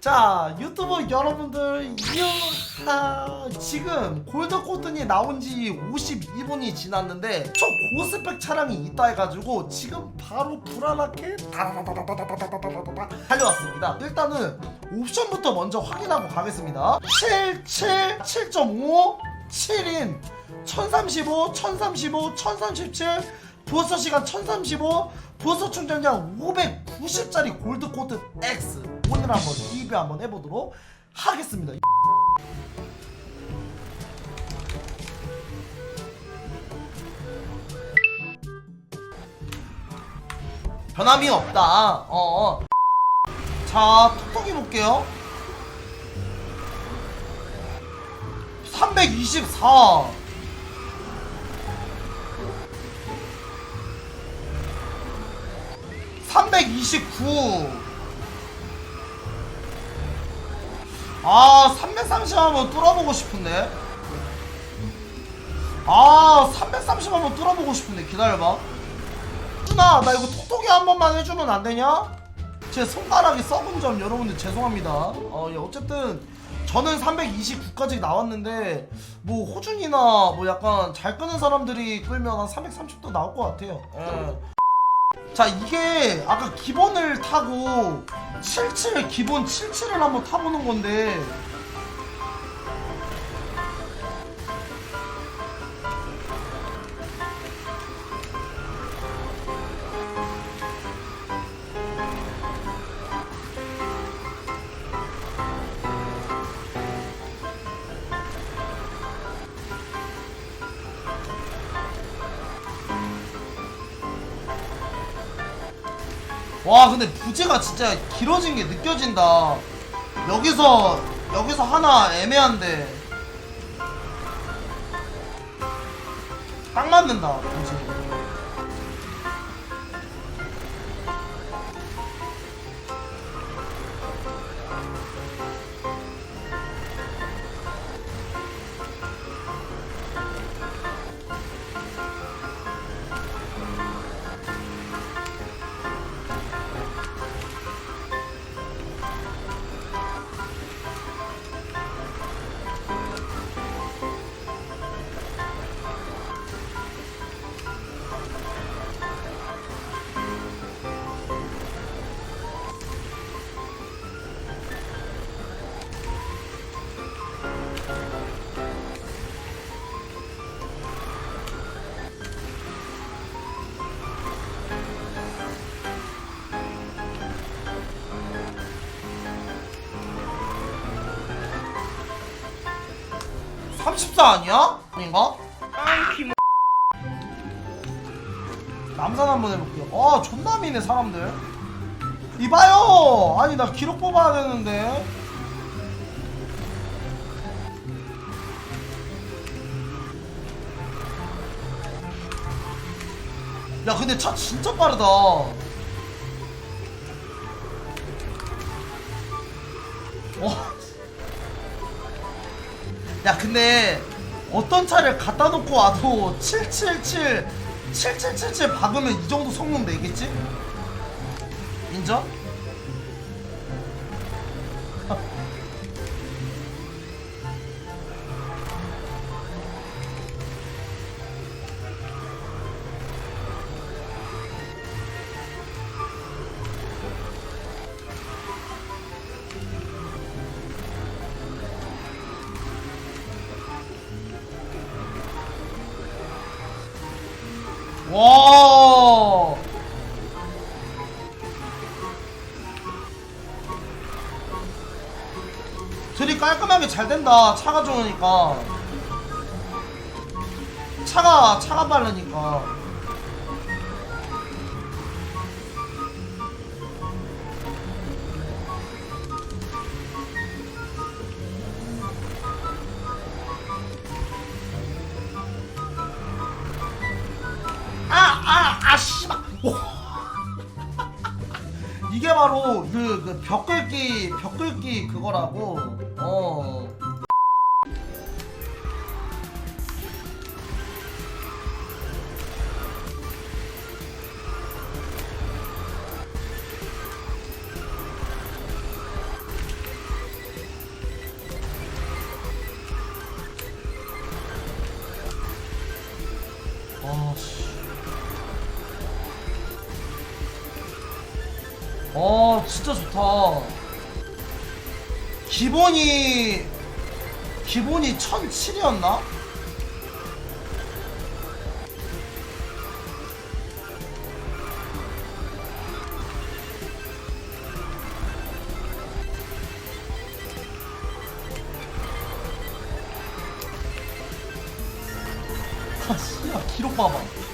자 유튜브 여러분들 이하 지금 골드코튼이 나온지 52분이 지났는데 저 고스펙 차량이 있다 해가지고 지금 바로 불안하게 다다다다다다다다다다다 달려왔습니다. 일단은 옵션부터 먼저 확인하고 가겠습니다. 77 7.5 7인 1035 1035 1037 부서 시간 1035 부서 충전량 590짜리 골드코트 X. 오늘 한번 리뷰 한번 해보도록 하겠습니다. 변함이 없다. 어, 어. 자 톡톡이 볼게요. 324 329 아, 330 한번 뚫어보고 싶은데. 아, 330 한번 뚫어보고 싶은데. 기다려봐. 준아, 나 이거 톡톡이 한 번만 해주면 안 되냐? 제 손가락이 썩은 점 여러분들 죄송합니다. 어, 예, 어쨌든 저는 329까지 나왔는데 뭐 호준이나 뭐 약간 잘 끄는 사람들이 끌면 한 330도 나올 것 같아요. 예. 자 이게 아까 기본을 타고 77 기본 77을 한번 타보는 건데 와 근데 부재가 진짜 길어진 게 느껴진다. 여기서 여기서 하나 애매한데. 딱 맞는다 부재 (34) 아니야? 아닌가? 남산 한번 해볼게요. 아 존나 미네 사람들. 이봐요! 아니 나 기록 뽑아야 되는데. 야 근데 차 진짜 빠르다 야 근데 어떤 차를 갖다 놓고 와도 777 7777 박으면 이 정도 성능 내겠지? 인정? 와. 들이 깔끔하게 잘 된다. 차가 좋으니까. 차가 차가 빠르니까. 바로 그, 그 벽긁기, 벽긁기 그거라고. 어. 아, 진짜 좋다. 기본이, 기본이 1007이었나? 아, 씨야, 기록 봐봐.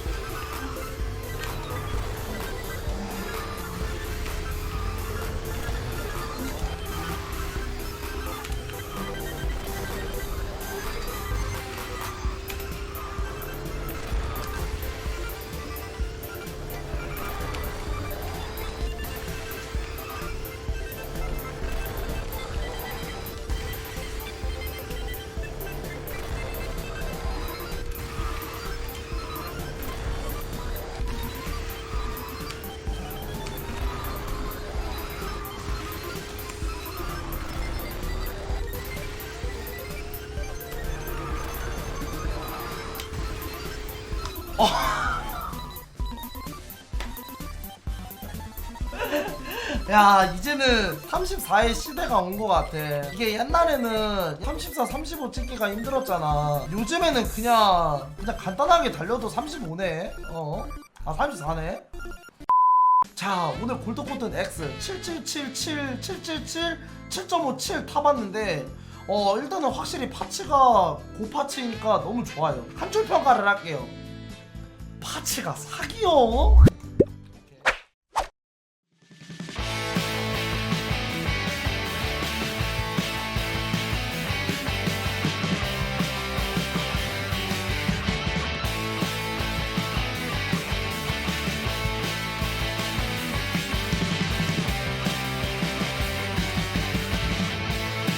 야 이제는 34의 시대가 온 것 같아. 이게 옛날에는 34, 35 찍기가 힘들었잖아. 요즘에는 그냥 그냥 간단하게 달려도 35네. 어? 아 34네? 자 오늘 골드코튼 X 7777 777 7.57 타봤는데 어 일단은 확실히 파츠가 고파츠니까 너무 좋아요. 한 줄 평가를 할게요 파츠가 사기요